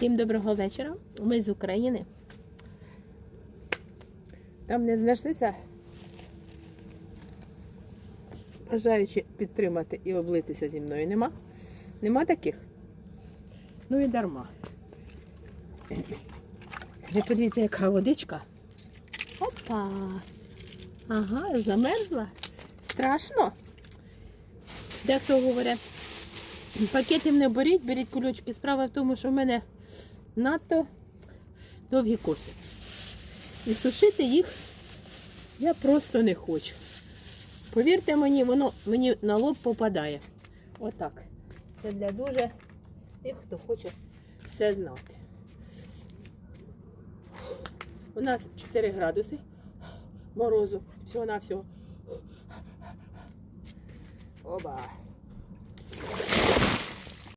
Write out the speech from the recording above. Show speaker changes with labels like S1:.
S1: Всім доброго вечора. Ми з України. Там не знайшлися бажаючи підтримати і облитися зі мною. Нема? Нема таких? Ну і дарма. Ви подивіться, яка водичка. Опа! Ага, замерзла. Страшно. Дехто говорить, пакетів не беріть, беріть кульочки. Справа в тому, що в мене надто довгі коси. І сушити їх я просто не хочу. Повірте мені, воно мені на лоб попадає. Отак. Це для дуже тих, хто хоче все знати. У нас 4 градуси морозу, всього-навсього. Оба.